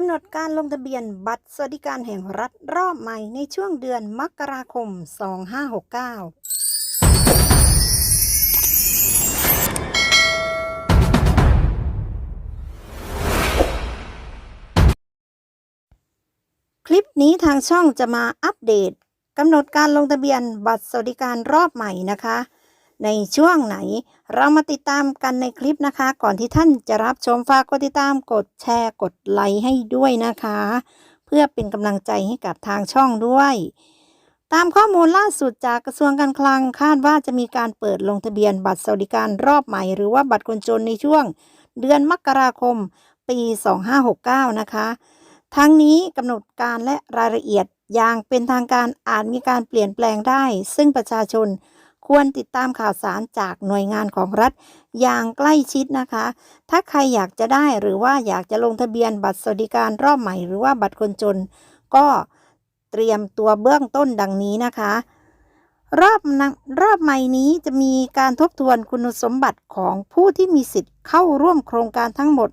ำหนดการลงทะเบียนบัตรสวัสดิการแห่งรัฐรอบใหม่ในช่วงเดือนมกราคม 2569คลิปนี้ทางช่องจะมาอัปเดตกำหนดการลงทะเบียนบัตรสวัสดิการรอบใหม่นะคะ ในช่วงไหน เรามาติดตามกันในคลิปนะคะ ก่อนที่ท่านจะรับชมฝากกดติดตามกดแชร์กดไลค์ให้ด้วยนะคะ เพื่อเป็นกำลังใจให้กับทางช่องด้วย ตามข้อมูลล่าสุดจากกระทรวงการคลังคาดว่าจะมีการเปิดลงทะเบียนบัตรสวัสดิการรอบใหม่หรือว่าบัตรคนจนในช่วง เดือนมกราคม ปี 2569 นะคะ ทั้งนี้กำหนดการและรายละเอียดอย่างเป็นทางการอาจมีการเปลี่ยนแปลงได้ ซึ่งประชาชน ควรติดตามข่าวสารจากหน่วยงานของรัฐอย่างใกล้ชิดนะคะ ถ้าใครอยากจะได้หรือว่าอยากจะลงทะเบียนบัตรสวัสดิการรอบใหม่หรือว่าบัตรคนจน ก็เตรียมตัวเบื้องต้นดังนี้นะคะ รอบนรอบใหม่นี้จะมีการทบทวนคุณสมบัติของผู้ที่มีสิทธิ์เข้าร่วมโครงการทั้งหมด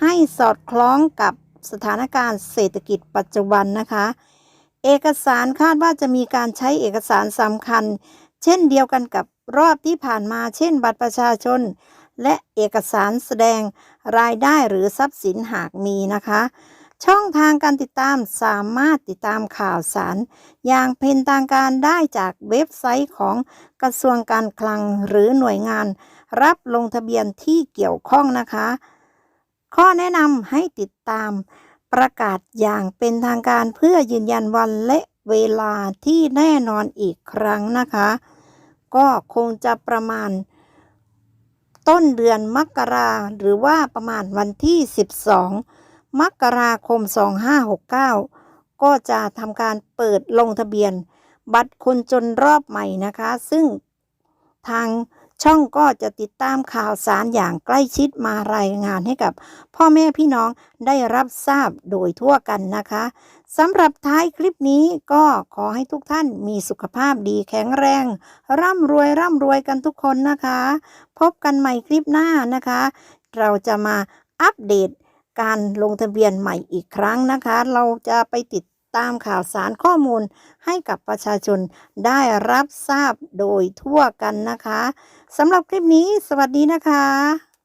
ให้สอดคล้องกับสถานการณ์เศรษฐกิจปัจจุบันนะคะ เอกสารคาดว่าจะมีการใช้เอกสารสำคัญ เช่นเดียวกันกับรอบที่ผ่านมา เช่น บัตรประชาชน และเอกสารแสดงรายได้หรือทรัพย์สินหากมีนะคะ ช่องทางการติดตามสามารถติดตามข่าวสาร อย่างเป็นทางการได้จากเว็บไซต์ของกระทรวงการคลังหรือหน่วยงาน รับลงทะเบียนที่เกี่ยวข้องนะคะ ข้อแนะนำให้ติดตามประกาศอย่างเป็นทางการเพื่อยืนยันวันและเวลาที่แน่นอนอีกครั้งนะคะ ก็คงจะประมาณ ต้นเดือนมกราหรือว่าประมาณวันที่ 12 มกราคม 2569 ก็จะทำการเปิดลงทะเบียน บัตรคนจนรอบใหม่นะคะ ซึ่งทาง ช่องก็จะติดตามข่าวสารอย่างใกล้ชิดมารายงานให้กับ พ่อแม่พี่น้องได้รับทราบโดยทั่วกันนะคะสำหรับท้ายคลิปนี้ก็ขอให้ทุกท่านมีสุขภาพดีแข็งแรง ร่ำรวยร่ำรวยกันทุกคนนะคะ พบกันใหม่คลิปหน้านะคะ เราจะมาอัปเดตการลงทะเบียนใหม่อีกครั้งนะคะ เราจะไปติด ตามข่าวสารข้อมูลให้กับประชาชนได้รับทราบโดยทั่วกันนะคะสำหรับคลิปนี้สวัสดีนะคะ